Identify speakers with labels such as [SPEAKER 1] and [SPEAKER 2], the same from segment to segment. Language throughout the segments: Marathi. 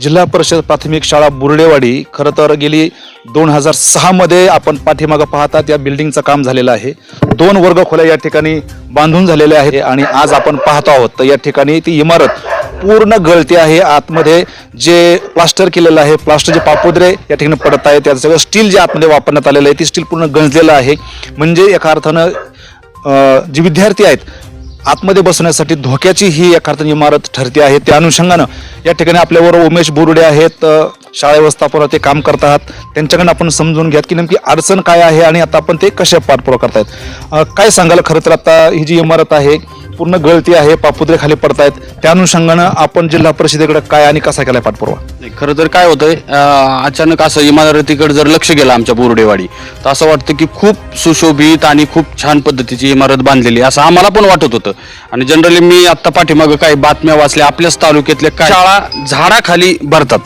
[SPEAKER 1] जिल्हा परिषद प्राथमिक शाळा बुरडेवाडी खरं तर गेली दोन हजार सहामध्ये आपण पाठीमागं पाहतात या बिल्डिंगचं काम झालेलं आहे. दोन वर्ग खोल्या या ठिकाणी बांधून झालेल्या आहे आणि आज आपण पाहतो आहोत. तर या ठिकाणी ती इमारत पूर्ण गळती आहे. आतमध्ये जे प्लास्टर केलेलं आहे प्लास्टरचे पापुद्रे या ठिकाणी पडत आहे त्याचं सगळं स्टील जे आतमध्ये वापरण्यात आलेलं आहे ते स्टील पूर्ण गंजलेलं आहे. म्हणजे एका अर्थानं जे विद्यार्थी आहेत आतमध्ये बसण्यासाठी धोक्याची ही एखादं इमारत ठरते आहे. त्या अनुषंगानं या ठिकाणी आपल्यावर उमेश बोरुडे आहेत शाळा व्यवस्थापनावर ते काम करतात त्यांच्याकडनं आपण समजून घ्यात की नेमकी अडचण काय आहे आणि आता आपण ते कशा पाठपुरा करतायत. काय सांगाल? खरं तर आता ही जी इमारत आहे पूर्ण गळती आहे पापुद्रे खाली पडतायत. त्या अनुषंगानं आपण जिल्हा परिषदेकडे काय आणि कसा केलाय पाठपुरावा?
[SPEAKER 2] नाही, खरं तर काय होतंय अं, अचानक असं इमारतीकडे जर लक्ष गेलं आमच्या बोर्डेवाडी तर असं वाटतं की खूप सुशोभित आणि खूप छान पद्धतीची इमारत बांधलेली आहे, असं आम्हाला पण वाटत होतं. आणि जनरली मी आता पाठीमागं काही बातम्या वाचल्या आपल्याच तालुक्यातल्या काही शाळा झाडाखाली भरतात.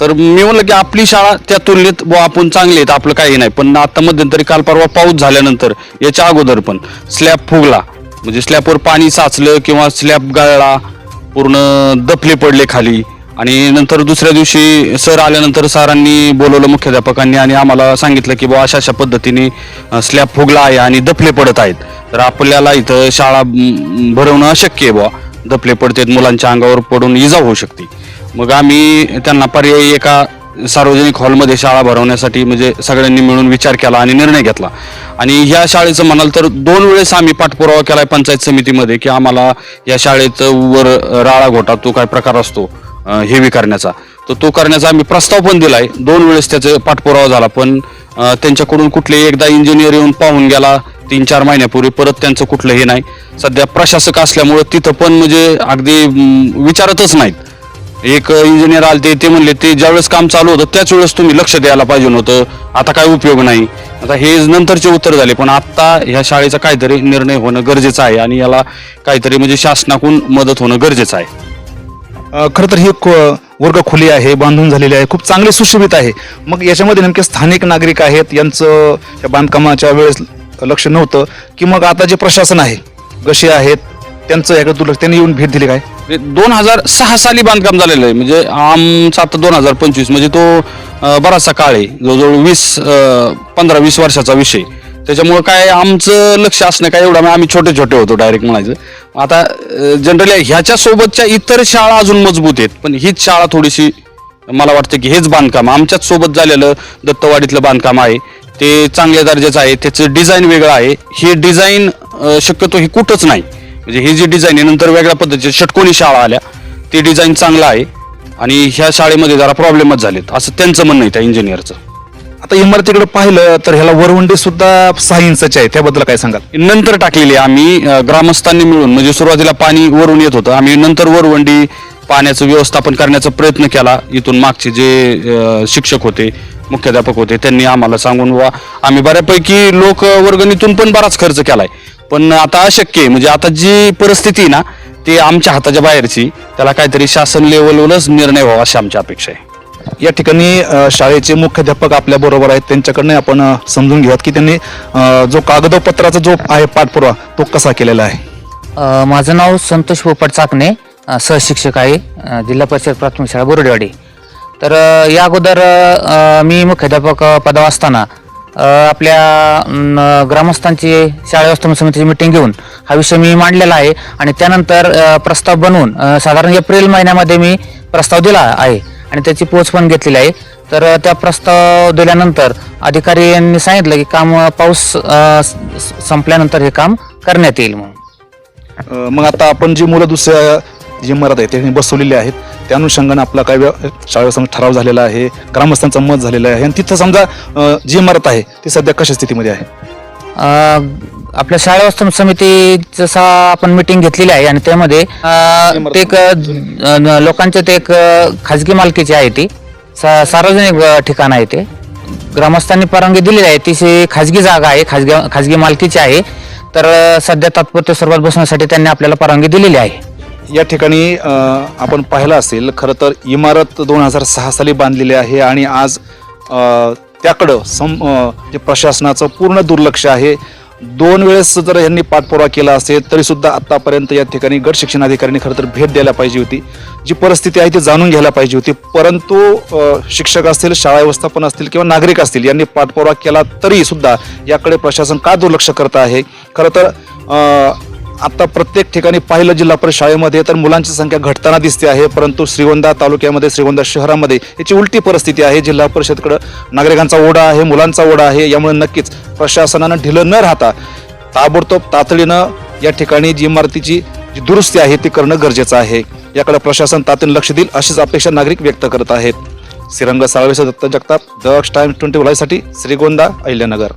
[SPEAKER 2] तर मी म्हणलं की आपली शाळा त्या तुलनेत बुवा आपण चांगली आहेत आपलं काही नाही पण आता मध्यंतरी काल परवा पाऊस झाल्यानंतर याच्या अगोदर पण स्लॅब फुगला. म्हणजे स्लॅबवर पाणी साचलं किंवा स्लॅब गळला पूर्ण दफले पडले खाली. आणि नंतर दुसऱ्या दिवशी सर आल्यानंतर सरांनी बोलवलं मुख्याध्यापकांनी आणि आम्हाला सांगितलं की बुवा अशा अशा पद्धतीने स्लॅब फुगला आहे आणि दफले पडत आहेत. तर आपल्याला इथं शाळा भरवणं अशक्य आहे बुवा. दफले पडतात मुलांच्या अंगावर पडून इजा होऊ शकते. मग आम्ही त्यांना पर्यायी एका सार्वजनिक हॉलमध्ये शाळा भरवण्यासाठी म्हणजे सगळ्यांनी मिळून विचार केला आणि निर्णय घेतला. आणि ह्या शाळेचं म्हणाल तर दोन वेळेस आम्ही पाठपुरावा केलाय पंचायत समितीमध्ये की आम्हाला या शाळेत वर राळा घोटा तो काय प्रकार असतो हे हेवी करण्याचा. तर तो करण्याचा आम्ही प्रस्ताव पण दिलाय. दोन वेळेस त्याचा पाठपुरावा झाला पण त्यांच्याकडून कुठले एकदा इंजिनियर येऊन पाहून गेला तीन चार महिन्यापूर्वी परत त्यांचं कुठलं हे नाही. सध्या प्रशासक असल्यामुळं तिथं पण म्हणजे अगदी विचारतच नाहीत. एक इंजिनियर आले ते म्हणले ते ज्यावेळेस काम चालू होतं त्याच वेळेस तुम्ही लक्ष द्यायला पाहिजे नव्हतं. आता काय उपयोग नाही. आता हे नंतरचे उत्तर झाले पण आत्ता ह्या शाळेचा काहीतरी निर्णय होणं गरजेचं आहे आणि याला काहीतरी म्हणजे शासनाकडून मदत होणं गरजेचं आहे.
[SPEAKER 1] खरं तर ही खो- वर्ग खुली आहे बांधून झालेली आहे खूप चांगली सुशोभित आहे. मग याच्यामध्ये नेमके स्थानिक नागरिक आहेत यांचं या बांधकामाच्या वेळेस लक्ष नव्हतं की मग आता जे प्रशासन आहे कसे आहेत त्यांचं याकडे दुर्लक्ष त्यांनी येऊन भेट दिली काय?
[SPEAKER 2] दोन हजार सहा साली बांधकाम झालेलं आहे. म्हणजे आमचा आता दोन हजार पंचवीस म्हणजे तो बराचसा काळ आहे. जवळजवळ वीस पंधरा वीस वर्षाचा विषय त्याच्यामुळं काय आमचं लक्ष असणं काय एवढं आम्ही छोटे छोटे होतो डायरेक्ट म्हणायचं. आता जनरली ह्याच्या सोबतच्या इतर शाळा अजून मजबूत आहेत. पण हीच शाळा थोडीशी मला वाटतं की हेच बांधकाम आमच्याच सोबत झालेलं दत्तवाडीतलं बांधकाम आहे. ते चांगल्या दर्जाचं आहे. त्याचं डिझाईन वेगळं आहे. हे डिझाईन शक्यतो हे कुठंच नाही. म्हणजे ही जी डिझाईन आहे नंतर वेगळ्या पद्धतीची षटकोनी शाळा आल्या ते डिझाईन चांगलं आहे. आणि ह्या शाळेमध्ये जरा प्रॉब्लेमच झालेत असं त्यांचं म्हणणं आहे त्या इंजिनियरचं
[SPEAKER 1] आता इमारतीकडे पाहिलं तर ह्याला वरवंडी सुद्धा सहा इंचाची आहे त्याबद्दल काय सांगाल?
[SPEAKER 2] नंतर टाकलेली आहे आम्ही अं, ग्रामस्थांनी मिळून म्हणजे सुरुवातीला पाणी वरून येत होतं आम्ही नंतर वरवंडी पाण्याचं व्यवस्थापन करण्याचा प्रयत्न केला. इथून मागचे जे अं, शिक्षक होते मुख्याध्यापक होते त्यांनी आम्हाला सांगून वा आम्ही बऱ्यापैकी लोक वर्गणीतून पण बराच खर्च केलाय. पण आता अशक्य आहे. म्हणजे आता जी परिस्थिती आहे ना ती आमच्या हाताच्या बाहेरची त्याला काहीतरी शासन लेवलवरच निर्णय व्हावा अशी आमची अपेक्षा आहे.
[SPEAKER 1] या ठिकाणी अ, शाळेचे मुख्याध्यापक आपल्या बरोबर आहेत. त्यांच्याकडनं आपण अ, समजून घेऊयात की त्यांनी अ, जो कागदोपत्राचा जो आहे पाठपुरावा तो कसा केलेला आहे?
[SPEAKER 3] अ, माझं नाव संतोष पोपट चाकणे अ, सहशिक्षक आहे अ, जिल्हा परिषद प्राथमिक शाळा बोरडेवाडी. तर अ, या अगोदर अ, मी मुख्याध्यापक अ, पदावर असताना आपल्या ग्रामस्थांची शाळा व्यवस्थापन समितीची मिटिंग घेऊन हा विषय मी मांडलेला आहे. आणि त्यानंतर प्रस्ताव बनवून साधारण एप्रिल महिन्यामध्ये मी प्रस्ताव दिला आहे. आणि त्याची पोच पण घेतलेली आहे. तर त्या प्रस्ताव दिल्यानंतर अधिकारी यांनी सांगितलं की काम पाऊस संपल्यानंतर हे काम करण्यात येईल म्हणून.
[SPEAKER 1] मग आता आपण जी मुलं दुसऱ्या जी इमारत आहे त्यांनी बसवलेली आहेत. त्या अनुषंगाने आपला काय शाळेसमोर ठराव झालेला आहे ग्रामस्थांचं मत झालेलं आहे. आणि तिथं समजा जी इमारत आहे ती सध्या कशा स्थितीमध्ये आहे?
[SPEAKER 3] आपल्या शाळा समिती जसा आपण मिटिंग घेतलेली आहे आणि त्यामध्ये ते एक लोकांचे ते एक खाजगी मालकीची आहे ती. सा- सार्वजनिक ठिकाण आहे ते. ग्रामस्थांनी परवानगी दिलेली आहे ती खाजगी जागा आहे खाजगी खाजगी मालकीची आहे. तर सध्या तात्पुरत्या स्वरूपात बसण्यासाठी त्यांनी आपल्याला परवानगी दिलेली आहे.
[SPEAKER 1] या ठिकाणी आपण पाहिलं असेल खरं तर इमारत दोन हजार सहा साली बांधलेली आहे आणि आज त्याकडं सम जे प्रशासनाचं पूर्ण दुर्लक्ष आहे. दोन वेळेस जर यांनी पाठपुरावा केला असेल तरी सुद्धा आतापर्यंत या ठिकाणी गट शिक्षण अधिकाऱ्यांनी खरं तर भेट द्यायला पाहिजे होती. जी परिस्थिती आहे ती जाणून घ्यायला पाहिजे होती. परंतु शिक्षक असतील शाळा व्यवस्थापन असतील किंवा नागरिक असतील यांनी पाठपुरावा केला तरी सुद्धा याकडे प्रशासन का दुर्लक्ष करत आहे? खरं तर आता प्रत्येक ठिकाणी पाहिलं जिल्हा परिषद शाळेमध्ये तर मुलांची संख्या घटताना दिसते आहे परंतु श्रीगोंदा तालुक्यामध्ये श्रीगोंदा शहरामध्ये याची उलटी परिस्थिती आहे. जिल्हा परिषदकडं नागरिकांचा ओढा आहे मुलांचा ओढा आहे यामुळे नक्कीच प्रशासनानं ढिलं न राहता ताबडतोब तातडीनं या ठिकाणी जी इमारतीची जी दुरुस्ती आहे ती करणं गरजेचं आहे. याकडे प्रशासन तातडीनं लक्ष देईल अशीच अपेक्षा नागरिक व्यक्त करत आहेत. Shrirang साळवेसह Datta Jagtap the Times twenty साठी श्रीगोंदा अहिल्यानगर.